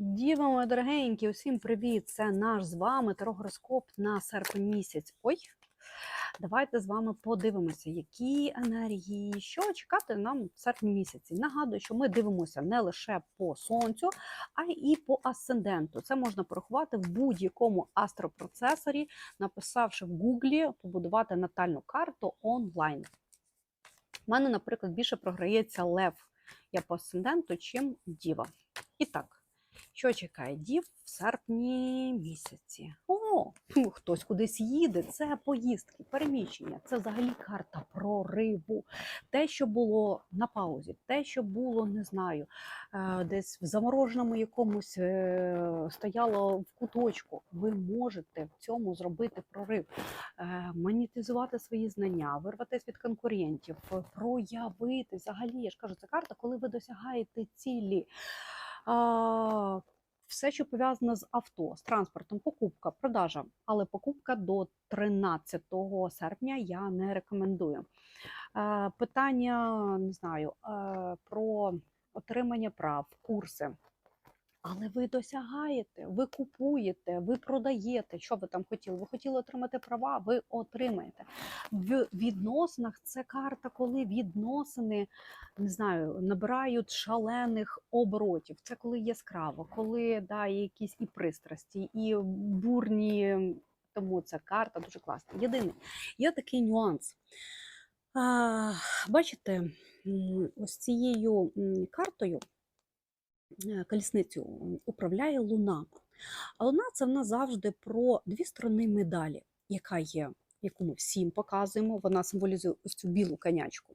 Діва мої дорогенькі, усім привіт! Це наш з вами тарогороскоп на серпень місяць. Ой, давайте з вами подивимося, які енергії, що чекати нам в серпні місяці. Нагадую, що ми дивимося не лише по сонцю, а й по асценденту. Це можна порахувати в будь-якому астропроцесорі, написавши в Гуглі побудувати натальну карту онлайн. У мене, наприклад, більше програється лев. Я по асценденту, чим діва. І так. Що чекає дів в серпні місяці? О, хтось кудись їде. Це поїздки, переміщення. Це взагалі карта прориву. Те, що було на паузі, те, що було, не знаю, е, десь в замороженому якомусь е, стояло в куточку. Ви можете в цьому зробити прорив, е, монетизувати свої знання, вирватися від конкурентів, проявити. Взагалі, я ж кажу, це карта, коли ви досягаєте цілі. Все, що пов'язане з авто, з транспортом, покупка, продажа, але покупка до 13 серпня я не рекомендую. Е, Питання не знаю е, про отримання прав, курси. Але ви досягаєте, ви купуєте, ви продаєте. Що ви там хотіли? Ви хотіли отримати права, ви отримаєте. В відносинах це карта, коли відносини не знаю, набирають шалених оборотів. Це коли яскраво, коли да, якісь і пристрасті, і бурні. Тому ця карта дуже класна. Єдиний є такий нюанс. А, бачите, ось цією картою колісницю управляє луна. А луна це в нас завжди про дві сторони медалі, яка є, яку ми всім показуємо. Вона символізує ось цю білу конячку.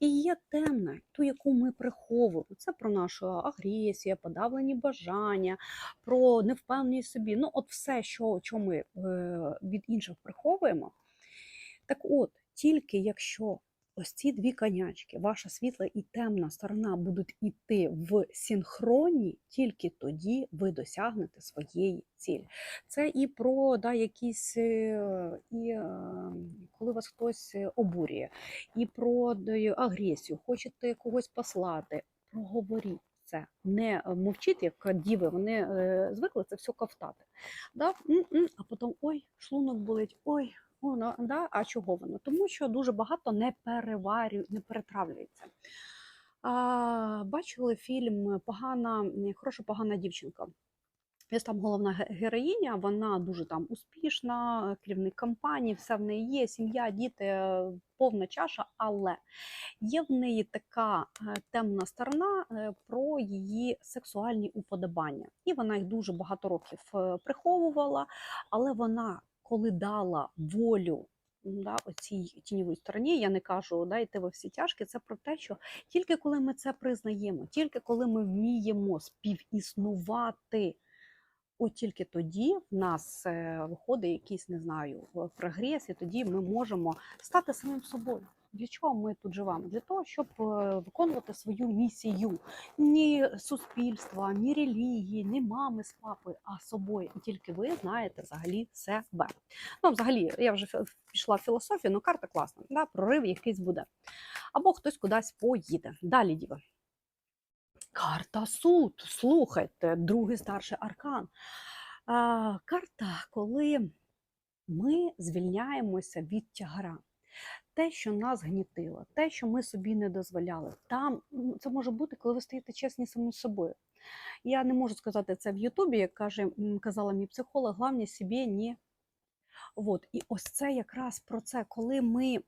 І є темна, ту, яку ми приховуємо. Це про нашу агресію, подавлені бажання, про невпевненість собі. Ну, от все, що, що ми е, від інших приховуємо. Так от, тільки якщо ось ці дві конячки, ваша світла і темна сторона, будуть іти в синхроні, тільки тоді ви досягнете своєї цілі. Це і про да, якісь, е, і е, коли вас хтось е, обурює, і про агресію, хочете когось послати, проговоріть. Це не мовчіть, як діви, вони звикли це все ковтати. Да? А потім ой, шлунок болить, ой, о, ну, да? а чого воно? Тому що дуже багато не переварює, не перетравлюється. А, бачили фільм Погана, хороша погана дівчинка. Ось там головна героїня, вона дуже там успішна, керівник компанії, все в неї є, сім'я, діти, повна чаша, але є в неї така е, темна сторона е, про її сексуальні уподобання. І вона їх дуже багато років е, приховувала, але вона, коли дала волю. Да, оцій тіньовій стороні, я не кажу, да, йти во всі тяжкі, це про те, що тільки коли ми це признаємо, тільки коли ми вміємо співіснувати, От тільки тоді в нас е, виходить якийсь, не знаю, прогрес, і тоді ми можемо стати самим собою. Для чого ми тут живемо? Для того, щоб е, виконувати свою місію. Ні суспільства, ні релігії, ні мами з папою, а собою. І тільки ви знаєте взагалі себе. Ну, взагалі, я вже пішла в філософію, але карта класна. Да? Прорив якийсь буде. Або хтось кудись поїде. Далі, діва. Карта суд. Слухайте, другий старший аркан. А, карта, коли ми звільняємося від тягара. Те, що нас гнітило, те, що ми собі не дозволяли. Там це може бути, коли ви стаєте чесні самим собою. Я не можу сказати це в Ютубі, як каже, казала мій психолог, головне собі не От, і ось це якраз про це, коли ми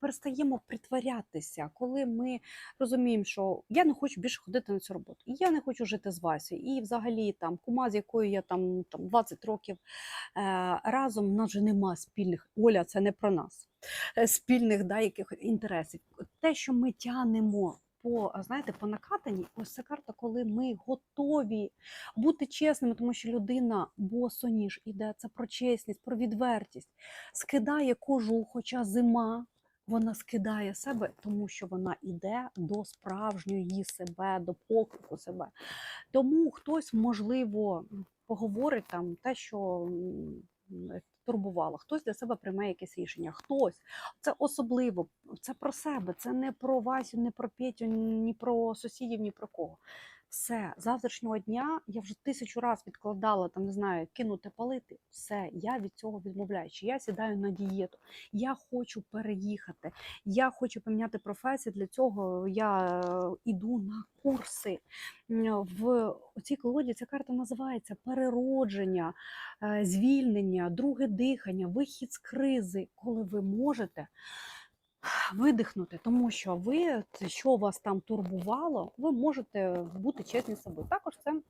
перестаємо притворятися, коли ми розуміємо, що я не хочу більше ходити на цю роботу, і я не хочу жити з Васею, і взагалі там кума, з якою я там, там 20 років е, разом, в нас вже нема спільних. Оля, це не про нас, спільних да, якихось інтересів. Те, що ми тянемо. По знаєте, по накатанні, ось ця карта, коли ми готові бути чесними, тому що людина босоніж іде, це про чесність, про відвертість, скидає кожух, хоча зима. Вона скидає себе, тому що вона йде до справжньої себе, до поклику себе. Тому хтось, можливо, поговорить там те, що турбувало, хтось для себе прийме якесь рішення. Хтось це особливо, це про себе, це не про Васю, не про Петю, ні про сусідів, ні про кого. Все, завтрашнього дня я вже тисячу разів відкладала, там не знаю, кинути палити. Все, я від цього відмовляю. Чи я сідаю на дієту. Я хочу переїхати. Я хочу поміняти професію. Для цього я е, іду на курси. В цій колоді ця карта називається переродження, е, звільнення, друге дихання, вихід з кризи, коли ви можете видихнути, тому що ви, що вас там турбувало, ви можете бути чесні з собою. Також це.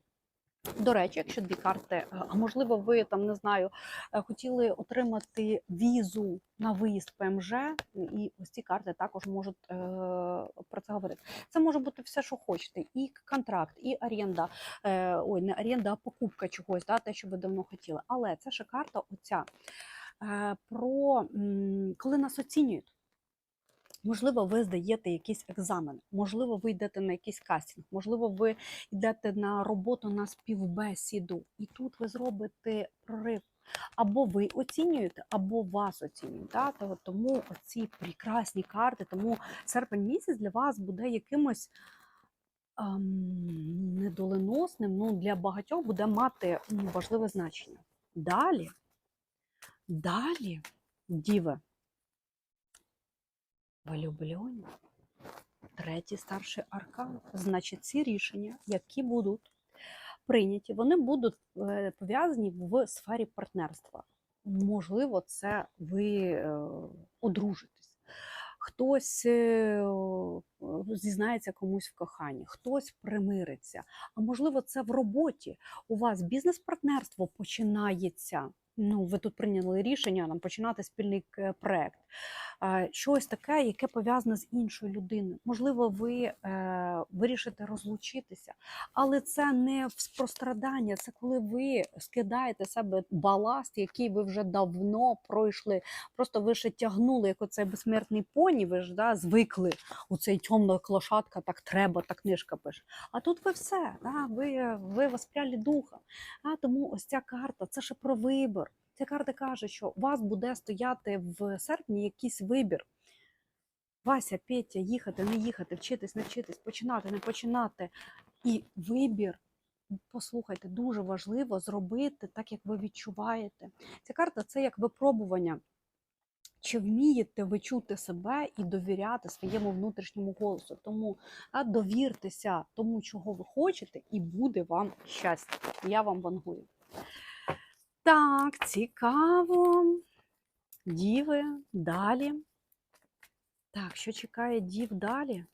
До речі, якщо дві карти, е, а можливо, ви там не знаю, е, хотіли отримати візу на виїзд ПМЖ, і ось ці карти також можуть е, про це говорити. Це може бути все, що хочете, і контракт, і оренда, е, ой, не оренда, а покупка чогось, да, те, що ви давно хотіли. Але це ще карта оця е, про коли нас оцінюють. Можливо, ви здаєте якийсь екзамен, можливо, ви йдете на якийсь кастинг, можливо, ви йдете на роботу на співбесіду, і тут ви зробите прорив. Або ви оцінюєте, або вас оцінюють. Да? Тому ці прекрасні карти, тому серпень місяць для вас буде якимось ем, недоленосним, ну для багатьох буде мати важливе значення. Далі, далі, діви, влюблені. Третій старший аркан. Значить, ці рішення, які будуть прийняті, вони будуть е, пов'язані в сфері партнерства. Можливо, це ви е, одружитесь. Хтось е, зізнається комусь в коханні, хтось примириться. А можливо, це в роботі. У вас бізнес-партнерство починається. Ну, ви тут прийняли рішення нам починати спільний к- проект. Е, Щось таке, яке пов'язане з іншою людиною. Можливо, ви е, вирішите розлучитися, але це не прострадання, це коли ви скидаєте себе баласт, який ви вже давно пройшли. Просто ви ще тягнули, як оцей безсмертний поні, ви ж да, звикли у цей темна клошадка, так треба, так книжка пише. А тут ви все, да, ви, ви воспряли духа. А, тому ось ця карта це ще про вибір. Ця карта каже, що у вас буде стояти в серпні якийсь вибір. Вася, Петя, їхати, не їхати, вчитись, не вчитись, починати, не починати. І вибір, послухайте, дуже важливо зробити так, як ви відчуваєте. Ця карта це як випробування. Чи вмієте ви чути себе і довіряти своєму внутрішньому голосу? Тому а, довіртеся тому, чого ви хочете, і буде вам щастя. Я вам вангую. Так, цікаво. Діви, далі. Так, що чекає дів далі?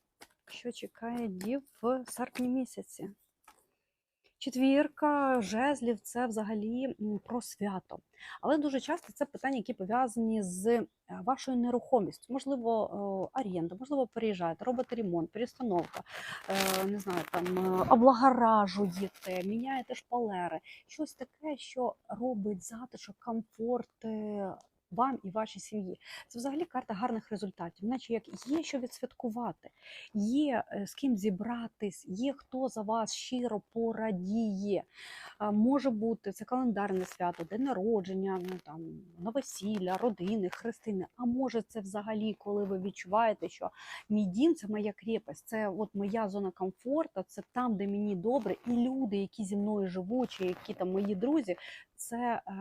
Що чекає дів в серпні місяці? Четвірка жезлів це взагалі про свято. Але дуже часто це питання, які пов'язані з е, вашою нерухомістю. Можливо, е, можливо, переїжджаєте, робите ремонт, перестановка, е, не знаю, там е, облагоражуєте, міняєте шпалери. Щось таке, що робить затишок, комфорт вам і вашій сім'ї. Це взагалі карта гарних результатів, наче як є що відсвяткувати, є е, з ким зібратись, є хто за вас щиро порадіє. Може бути це календарне свято, день народження, ну, там, новосілля, родини, хрестини. А може це взагалі, коли ви відчуваєте, що мій дім це моя крепость, це от моя зона комфорту, це там, де мені добре, і люди, які зі мною живуть, чи які там мої друзі, це е,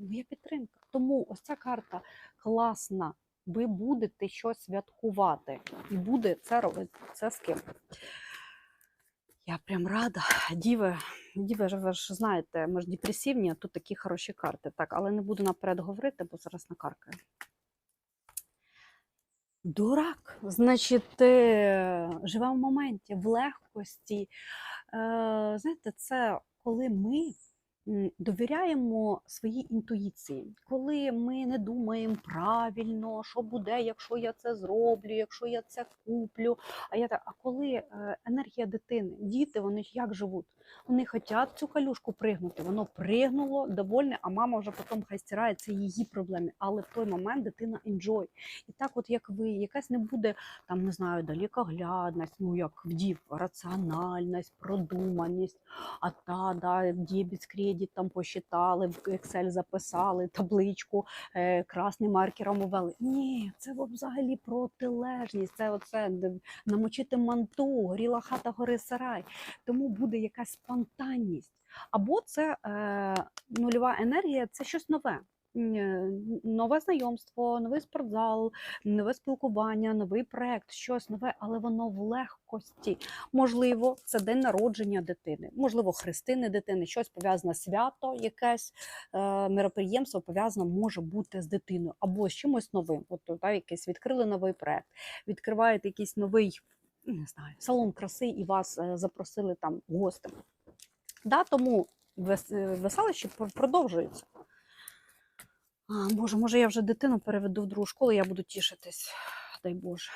моя підтримка. Тому ось ця карта класна. Ви будете щось святкувати, і буде це робити це з ким. Я прям рада. Діви, діви, ви ж знаєте, ми ж депресивні, а тут такі хороші карти. Так, але не буду наперед говорити, бо зараз накаркаю. Дурак, значить, е, живе в моменті, в легкості. Е, Знаєте, це коли ми довіряємо своїй інтуїції, коли ми не думаємо правильно, що буде, якщо я це зроблю, якщо я це куплю. А я так, а коли е, енергія дитини, діти, вони як живуть? Вони хочуть цю калюшку пригнути. Воно пригнуло, довольне, а мама вже потім хай стирає, це її проблеми. Але в той момент дитина enjoy. І так, от як ви, якась не буде там, не знаю, далекоглядність, ну як дів, раціональність, продуманість, а та да, дебіт кредит там посчитали, в Excel записали, табличку е, красним маркером ввели. Ні, це взагалі протилежність. Це оце намочити манту, горіла хата, гори сарай. Тому буде якась спонтанність. Або це е, нульова енергія, це щось нове. Е, Нове знайомство, новий спортзал, нове спілкування, новий проект, щось нове, але воно в легкості. Можливо, це день народження дитини, можливо, хрестини дитини, щось пов'язане свято, якесь е, мероприємство пов'язане може бути з дитиною або з чимось новим. От та, якийсь відкрили новий проект, відкриваєте якийсь новий не знаю, салон краси і вас е, запросили там гостем. Да, тому е, веселище продовжується. А, Боже, може, я вже дитину переведу в другу школу, я буду тішитись, дай Боже.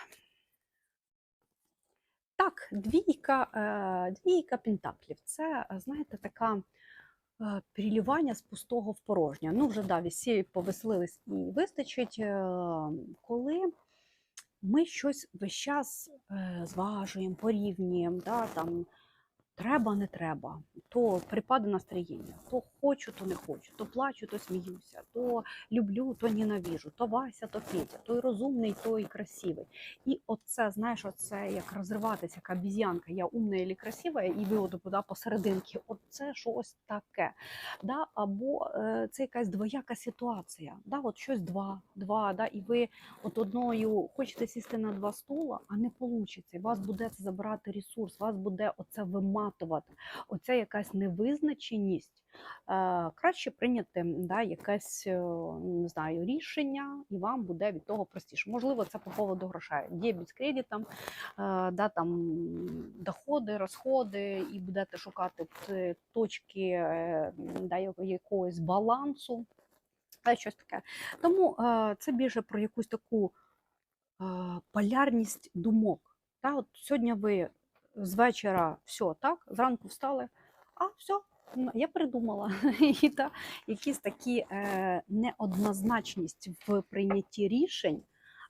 Так, двійка, е, двійка пентаклів. Це, знаєте, така перелівання з пустого в порожнє. Ну, вже да, всі повеселились і вистачить, коли ми щось весь час е, зважуємо, порівнюємо, да, там, треба, не треба, то припаде настроєння, то хочу, то не хочу, то плачу, то сміюся, то люблю, то ненавижу, то Вася, то Петя, той розумний, той красивий. І оце, знаєш, оце як розриватися, як обіз'янка, я умна і красива, і ви от посерединки, оце щось таке. Да? Або е, це якась двояка ситуація. Да? От щось два, два, да? і ви от одною хочете сісти на два стула, а не вийде. Вас буде це забирати ресурс, вас буде оце виматувати. Оця якась невизначеність. Е, краще прийняти да, якесь е, не знаю, рішення, і вам буде від того простіше. Можливо, це по поводу грошей. Дебіт з кредитом, е, да, там, доходи, розходи, і будете шукати точки да, якогось балансу. Та щось таке. Тому це більше про якусь таку полярність думок. Та, от сьогодні ви з вечора все, так, зранку встали, а все, я придумала. І та, якісь такі е, неоднозначність в прийнятті рішень,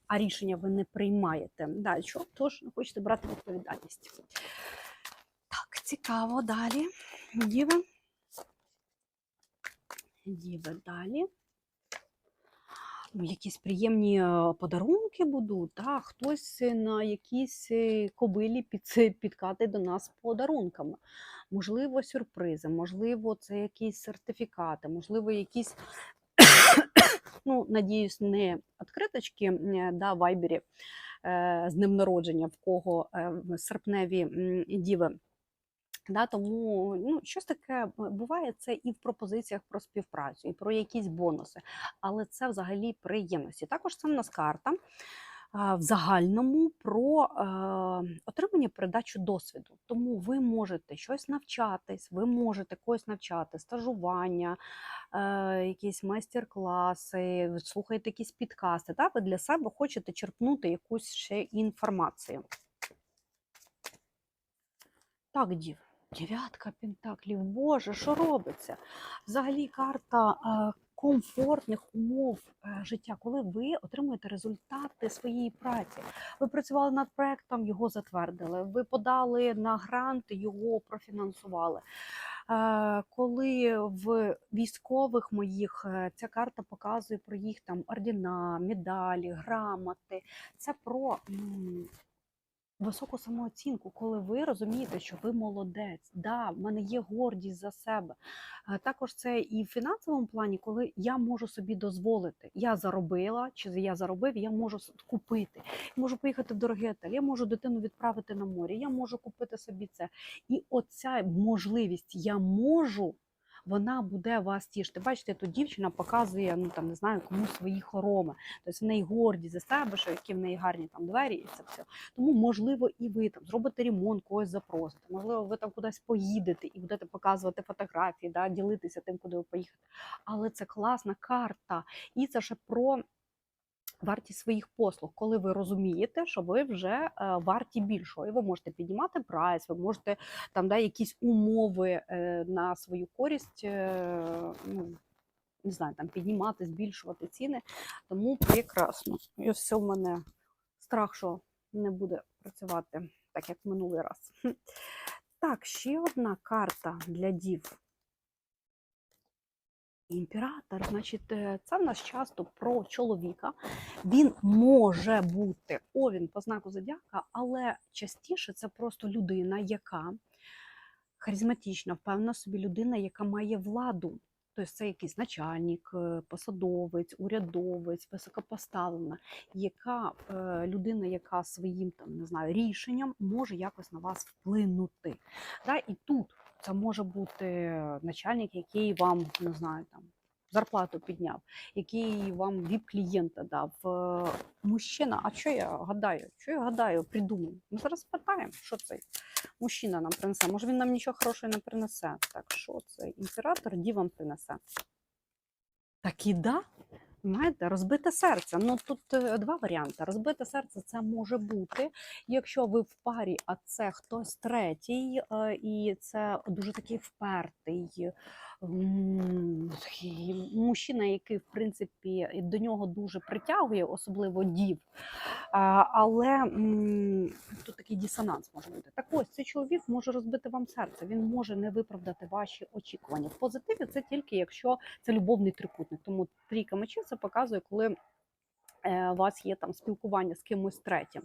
а рішення ви не приймаєте. Да, що? Тож хочете брати відповідальність. Так, цікаво, далі. Діви. Діви далі. Якісь приємні е, подарунки будуть, та, хтось на якійсь е, кобилі під, підкатить до нас подарунками. Можливо, сюрпризи, можливо, це якісь сертифікати, можливо, якісь, ну, надіюсь, не відкриточки е, да, вайбері е, з днем народження, в кого е, серпневі діви. Да, тому ну, щось таке буває це і в пропозиціях про співпрацю, і про якісь бонуси, але це взагалі приємності. Також це в нас карта в загальному про е, отримання передачу досвіду. Тому ви можете щось навчатись, ви можете когось навчати, стажування, е, якісь майстер-класи, слухаєте якісь підкасти. Так? Ви для себе хочете черпнути якусь ще інформацію. Так, дів. Дев'ятка пентаклів. Боже, що робиться? Взагалі карта комфортних умов е, життя, коли ви отримуєте результати своєї праці. Ви працювали над проектом, його затвердили. Ви подали на грант, його профінансували. Е, Коли в військових моїх е, ця карта показує про їх там ордена, медалі, грамоти. Це про високу самооцінку, коли ви розумієте, що ви молодець. Да, в мене є гордість за себе. Е, Також це і в фінансовому плані, коли я можу собі дозволити. Я заробила, чи я заробив, я можу купити. Я можу поїхати в дорогий отель, я можу дитину відправити на море, я можу купити собі це. І оця можливість я можу. Вона буде вас тішити. Бачите, тут дівчина показує, ну там не знаю, комусь свої хороми. Тобто в неї горді за себе, що які в неї гарні там двері, і це все. Тому, можливо, і ви там зробите ремонт, когось запросите. Можливо, ви там кудись поїдете і будете показувати фотографії, да, ділитися тим, куди ви поїхати. Але це класна карта. І це ще про вартість своїх послуг, коли ви розумієте, що ви вже е, варті більшого, і ви можете піднімати прайс, ви можете там да, якісь умови е, на свою користь. е, ну, не знаю, там піднімати, збільшувати ціни. Тому прекрасно. І все в мене страх, що не буде працювати так, як минулий раз. Так, ще одна карта для дів. Імператор, значить, е, це в нас часто про чоловіка. Він може бути овін по знаку зодіака, але частіше це просто людина, яка харизматична, впевнена собі людина, яка має владу. Тобто це якийсь начальник, е, посадовець, урядовець, високопоставлена, яка е, людина, яка своїм там не знаю рішенням може якось на вас вплинути. І тут це може бути начальник, який вам не знаю там. Зарплату підняв, який вам віп клієнта дав. Е, Мужчина, а що я гадаю? Що я гадаю, придумаю? Ми зараз спитаємо, що цей мужчина нам принесе. Може він нам нічого хорошого не принесе. Так що цей імператор ді вам принесе? Так і да. Знаєте, розбите серце. Ну тут е, два варіанти. Розбите серце це може бути, якщо ви в парі, а це хтось третій, е, і це дуже такий впертий мужчина, який, в принципі, до нього дуже притягує, особливо дів. Але тут такий дисонанс може бути. Так ось цей чоловік може розбити вам серце, він може не виправдати ваші очікування. В позитиві це тільки якщо це любовний трикутник. Тому трійка мечів це показує, коли е, у вас є там спілкування з кимось третім.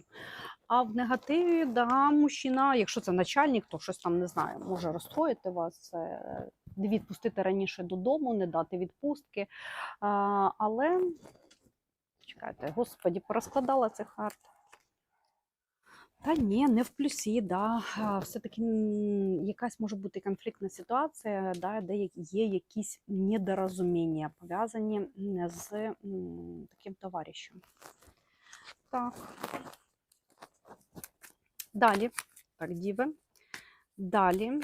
А в негативі, да, мужчина, якщо це начальник, то щось там не знаю, може розстроїти вас, е, відпустити раніше додому, не дати відпустки. А, але чекайте, господі, порозкладала цих карт. Та ні, не в плюсі, да. Все-таки якась може бути конфліктна ситуація, да, де є якісь недорозуміння, пов'язані з таким товаришем. Так. Далі. Так, діви. Далі.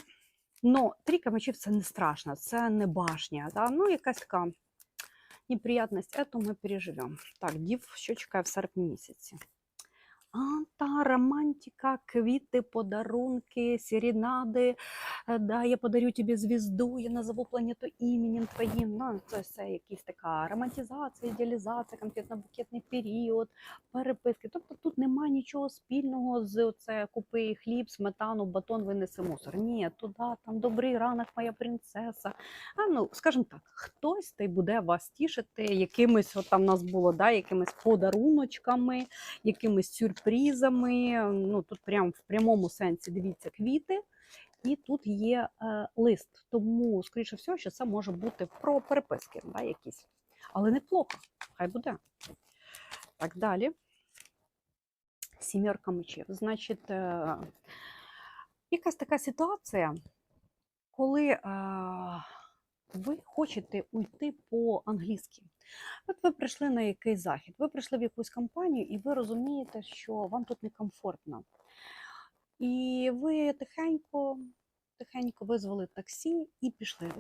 Ну, трійка мечів це не страшно, це не башня. Да? Ну, якась така неприятність, це ми переживемо. Так, дів, що чекає в серпні місяці. Та романтика, квіти, подарунки, серенади. Е, Да, я подарю тобі звізду, я назову планету іменем твоїм. Ну, це все якась така романтизація, ідеалізація, конфетно-букетний період, переписки. Тобто тут немає нічого спільного з оце купи хліб, сметану, батон, винеси мусор. Ні, туди там добрий ранок, моя принцеса. А ну, скажімо так, хтось та буде вас тішити якимись, от там нас було, да, якимись подаруночками, якимись сюрпризами. Ну тут прям в прямому сенсі дивіться квіти. І тут є е, лист. Тому, скоріше всього, що це може бути про переписки, да, якісь. Але неплохо, хай буде. Так, далі. Сімерка мечів. Значить, е, якась така ситуація, коли е, ви хочете уйти по-англійськи. От ви прийшли на якийсь захід, ви прийшли в якусь компанію, і ви розумієте, що вам тут некомфортно. І ви тихенько, тихенько визвали таксі і пішли.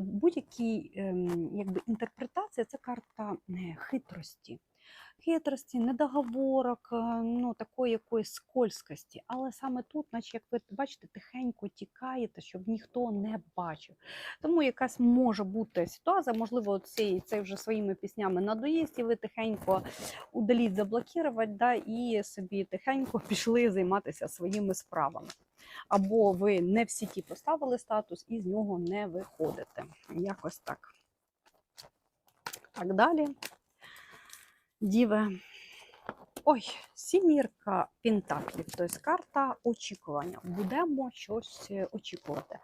Будь-якій ем, інтерпретація це карта е, хитрості. Хитрості, недоговорок, е, ну, такої якоїсь скользкості. Але саме тут, наче як ви бачите, тихенько тікаєте, щоб ніхто не бачив. Тому якась може бути ситуація, можливо, цей, цей вже своїми піснями надоїсть, і ви тихенько удаліть, заблокувати, да, і собі тихенько пішли займатися своїми справами. Або ви не в сіті поставили статус і з нього не виходите. Якось так. Так далі. Діве. Ой, сімірка пентаклів, тобто карта очікування. Будемо щось е, очікувати.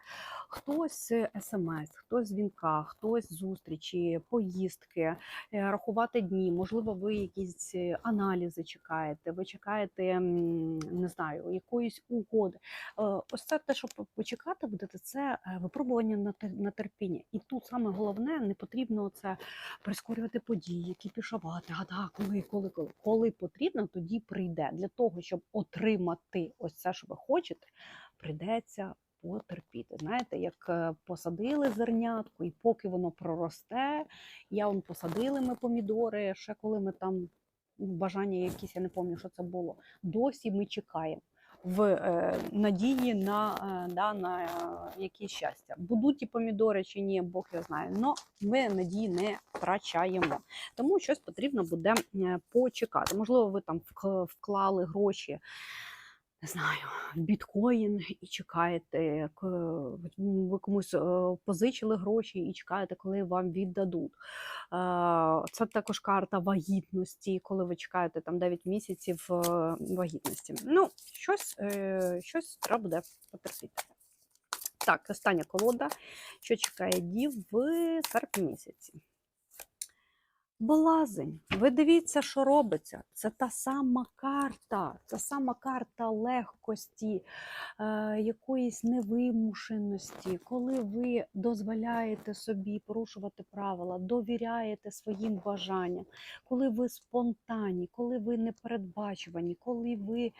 Хтось е, смс, хтось дзвінка, хтось зустрічі, поїздки, е, рахувати дні. Можливо, ви якісь аналізи чекаєте, ви чекаєте, не знаю, якоїсь угоди. Ось це те, що почекати будете, це випробування на терпіння. І тут саме головне, не потрібно це прискорювати події, кіпішувати. А да, коли, коли, коли, коли потрібно, тоді прийде. Для того, щоб отримати ось це, що ви хочете, прийдеться потерпіти. Знаєте, як е, посадили зернятку, і поки воно проросте, я он посадили ми помідори, ще коли ми там бажання якісь, я не пам'ятаю, що це було. Досі ми чекаємо. В е, надії на, е, да, на е, якісь щастя. Будуть і помідори чи ні, Бог я знає. але ми надії не втрачаємо. Тому щось потрібно буде почекати. Можливо, ви там вклали гроші не знаю, біткоін і чекаєте, ви комусь е, позичили гроші і чекаєте, коли вам віддадуть. Е, Це також карта вагітності, коли ви чекаєте там 9 місяців е, вагітності. Ну, щось, щось треба буде потерпіти. Так, остання колода, що чекає дів в серпні місяці. Блазень, ви дивіться, що робиться. Це та сама карта, та сама карта легкості, е, якоїсь невимушеності, коли ви дозволяєте собі порушувати правила, довіряєте своїм бажанням, коли ви спонтанні, коли ви непередбачувані, коли ви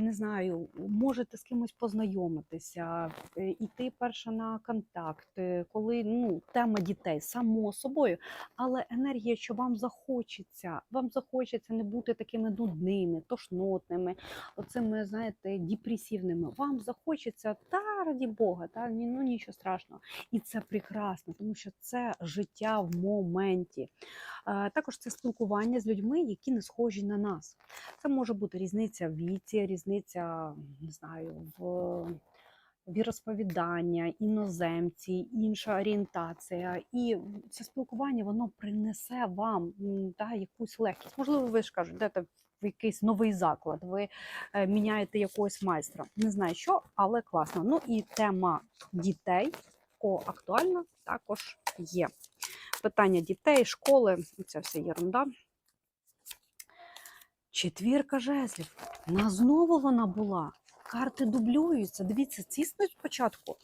не знаю, можете з кимось познайомитися, е, іти перше на контакт, коли ну, тема дітей само собою але енергія, що вам захочеться, вам захочеться не бути такими нудними, тошнотними, оцими, знаєте, депресивними. Вам захочеться, та раді Бога, та ну нічого страшного. І це прекрасно, тому що це життя в моменті. Також це спілкування з людьми, які не схожі на нас. Це може бути різниця в віці, різниця, не знаю, в віросповідання, іноземці, інша орієнтація. І це спілкування воно принесе вам та, якусь легкість. Можливо, ви ж кажете, йдете в якийсь новий заклад, ви е, міняєте якогось майстра. Не знаю що, але класно. Ну і тема дітей, актуальна, також є. Питання дітей, школи, це все єрунда. Четвірка жезлів. На знову вона була. Карти дублюються. Дивіться, ці спочатку.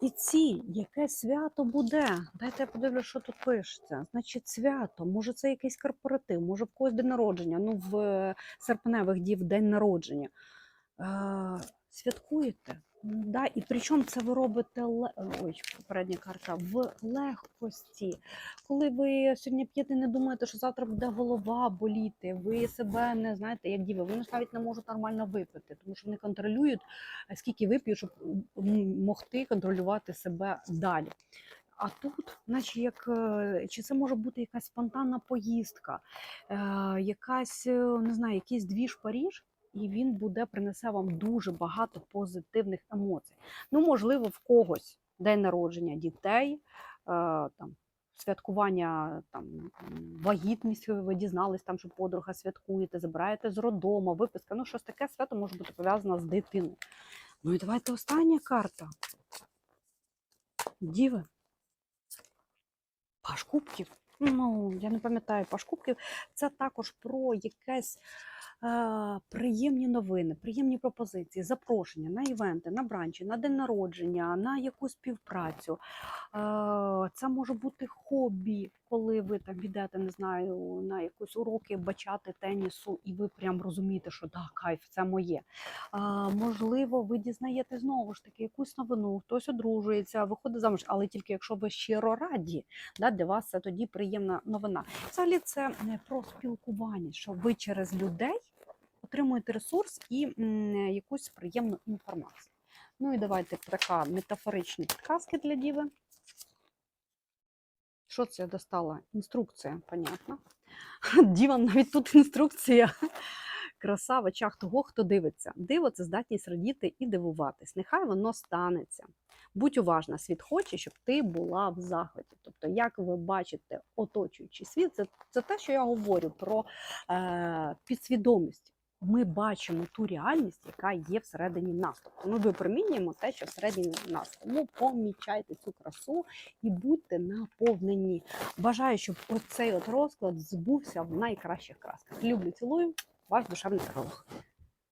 І ці, яке свято буде? Дайте я подивлюсь, що тут пишеться. Значить, свято, може, це якийсь корпоратив, може, в когось день народження. Ну, в е, серпневих дів день народження. Е, святкуєте. Да, і причому це ви робите ой, попередня карта в легкості. Коли ви сьогодні п'єте, не думаєте, що завтра буде голова боліти, ви себе не знаєте, як діви, вони навіть не можуть нормально випити, тому що вони контролюють, е, скільки вип'ють, щоб могти контролювати себе далі. А тут, наче як е, чи це може бути якась спонтанна поїздка, е, якась не знаю, якийсь двіж Паріж, і він буде принесе вам дуже багато позитивних емоцій. Ну, можливо, в когось день народження дітей, е, там святкування там вагітність, ви дізнались там, що подруга святкуєте, забираєте з роддому, виписка. Ну, щось таке свято може бути пов'язане з дитиною. Ну і давайте остання карта. Діви. Паш кубків. Ну, я не пам'ятаю паш кубків. Це також про якесь приємні новини, приємні пропозиції, запрошення на івенти, на бранчі, на день народження, на якусь співпрацю. Е, це може бути хобі, коли ви там йдете, не знаю, на якісь уроки бачати тенісу, і ви прям розумієте, що да, кайф, це моє. Можливо, ви дізнаєте знову ж таки якусь новину, хтось одружується, виходить замуж, але тільки якщо ви щиро раді, да, для вас це тоді приємна новина. Взагалі це про спілкування, що ви через людей отримуєте ресурс і якусь приємну інформацію. Ну і давайте така метафоричні підказки для діви. Що це я достала? Інструкція, понятно. Діва, навіть тут інструкція. Краса в очах того, хто дивиться. Диво це здатність радіти і дивуватись. Нехай воно станеться. Будь уважна, світ хоче, щоб ти була в захваті. Тобто, як ви бачите оточуючий світ, це, це те, що я говорю про е, підсвідомість. Ми бачимо ту реальність, яка є всередині нас. Тобто ми випромінюємо те, що всередині нас. Тому помічайте цю красу і будьте наповнені. Бажаю, щоб оцей от розклад збувся в найкращих красках. Люблю, цілую, ваш душевний таролог.